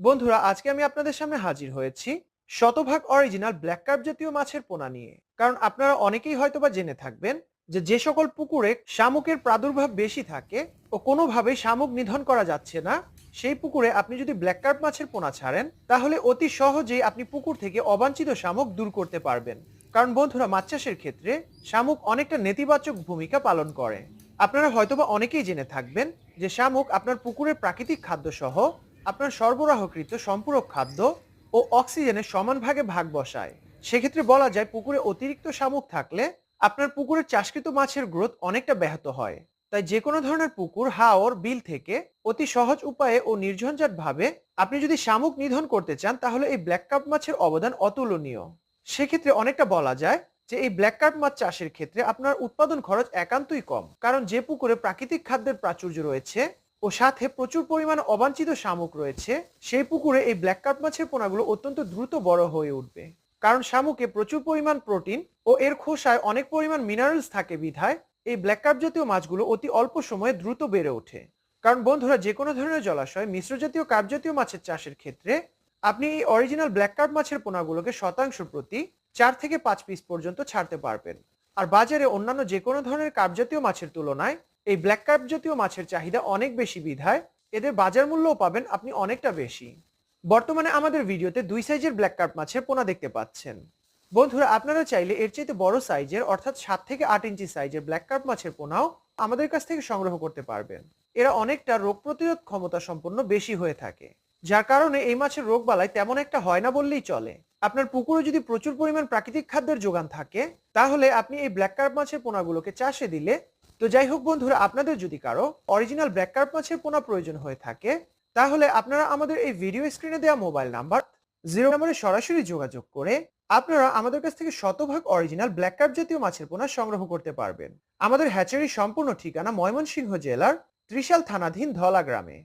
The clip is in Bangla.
বন্ধুরা, আজকে আমি আপনাদের সামনে হাজির হয়েছি শতভাগ অরিজিনাল ব্ল্যাক কার্প জাতীয় মাছের পোনা নিয়ে। কারণ আপনারা অনেকেই হয়তোবা জেনে থাকবেন যে যে সকল পুকুরে শামুকের প্রাদুর্ভাব বেশি থাকে ও কোনোভাবেই শামুক নিধন করা যাচ্ছে না, সেই পুকুরে আপনি যদি ব্ল্যাক কার্প মাছের পোনা ছাড়েন, তাহলে অতি সহজেই আপনি পুকুর থেকে অবাঞ্ছিত শামুক দূর করতে পারবেন। কারণ বন্ধুরা, মাছ চাষের ক্ষেত্রে শামুক অনেকটা নেতিবাচক ভূমিকা পালন করে। আপনারা হয়তোবা অনেকেই জেনে থাকবেন যে শামুক আপনার পুকুরের প্রাকৃতিক খাদ্য সহ আপনার সরবরাহকৃত সম্পূরক খাদ্য ও অক্সিজেনের সমান ভাগে ভাগ বসায়। সেক্ষেত্রে বলা যায় পুকুরে অতিরিক্ত শামুক থাকলে আপনার পুকুরের চাষকৃত মাছের গ্রোথ অনেকটা ব্যাহত হয়। তাই যে কোনো ধরনের পুকুর, হাওর, বিল থেকে অতি সহজ উপায়ে ও নির্ঝঞ্ঝাট ভাবে আপনি যদি শামুক নিধন করতে চান, তাহলে এই ব্ল্যাক কার্প মাছের অবদান অতুলনীয়। সেক্ষেত্রে অনেকটা বলা যায় যে এই ব্ল্যাক কার্প মাছ চাষের ক্ষেত্রে আপনার উৎপাদন খরচ একান্তই কম, কারণ যে পুকুরে প্রাকৃতিক খাদ্যের প্রাচুর্য রয়েছে ও সাথে প্রচুর পরিমাণ অবাঞ্ছিত শামুক রয়েছে। সেই পুকুরে এই ব্ল্যাক কার্প মাছের পোনাগুলো অত্যন্ত দ্রুত বড় হয়ে উঠবে। কারণ শামুকে প্রচুর পরিমাণ প্রোটিন ও এর খোসায় অনেক পরিমাণ মিনারেলস থাকে বিধায় এই ব্ল্যাক কার্প জাতীয় মাছগুলো অতি অল্প সময়ে দ্রুত বেড়ে ওঠে। কারণ বন্ধুরা যে কোনো ধরনের জলাশয় মিশ্র জাতীয় কার্প জাতীয় মাছের চাষের ক্ষেত্রে আপনি এই অরিজিনাল ব্ল্যাক কার্প মাছের পোনাগুলোকে শতাংশ প্রতি চার থেকে পাঁচ পিস পর্যন্ত ছাড়তে পারবেন। আর বাজারে অন্যান্য যে কোনো ধরনের কার্প জাতীয় মাছের তুলনায় এই ব্ল্যাক কার্প জাতীয় মাছের চাহিদা অনেক বেশি বিধায়, এদের বাজার মূল্যও পাবেন আপনি অনেকটা বেশি। বর্তমানে আমাদের ভিডিওতে দুই সাইজের ব্ল্যাক কার্প মাছের পোনা দেখতে পাচ্ছেন। বন্ধুরা, আপনারা চাইলে এর চাইতে বড় সাইজের অর্থাৎ সাত থেকে আট ইঞ্চি সাইজের ব্ল্যাক কার্প মাছের পোনাও আমাদের কাছ থেকে সংগ্রহ করতে পারবেন। এরা অনেকটা রোগ প্রতিরোধ ক্ষমতা সম্পন্ন বেশি হয়ে থাকে, যার কারণে এই মাছের রোগ বালাই তেমন একটা হয় না বললেই চলে। আপনার পুকুরে যদি প্রচুর পরিমাণ প্রাকৃতিক খাদ্যের যোগান থাকে, তাহলে আপনি এই ব্ল্যাক কার্প মাছের পোনাগুলোকে চাষে দিলে তো যাই হোক বন্ধুরা, আপনাদের যদি কারও অরিজিনাল ব্ল্যাক কার্প মাছের পোনা প্রয়োজন হয়ে থাকে, তাহলে আপনারা আমাদের এই ভিডিও স্ক্রিনে দেওয়া মোবাইল নাম্বার জিরো নাম্বারে সরাসরি যোগাযোগ করে আপনারা আমাদের কাছ থেকে শতভাগ অরিজিনাল ব্ল্যাক কার্প জাতীয় মাছের পোনা সংগ্রহ করতে পারবেন। আমাদের হ্যাচারির সম্পূর্ণ ঠিকানা ময়মনসিংহ জেলার ত্রিশাল থানাধীন ধলা গ্রামে।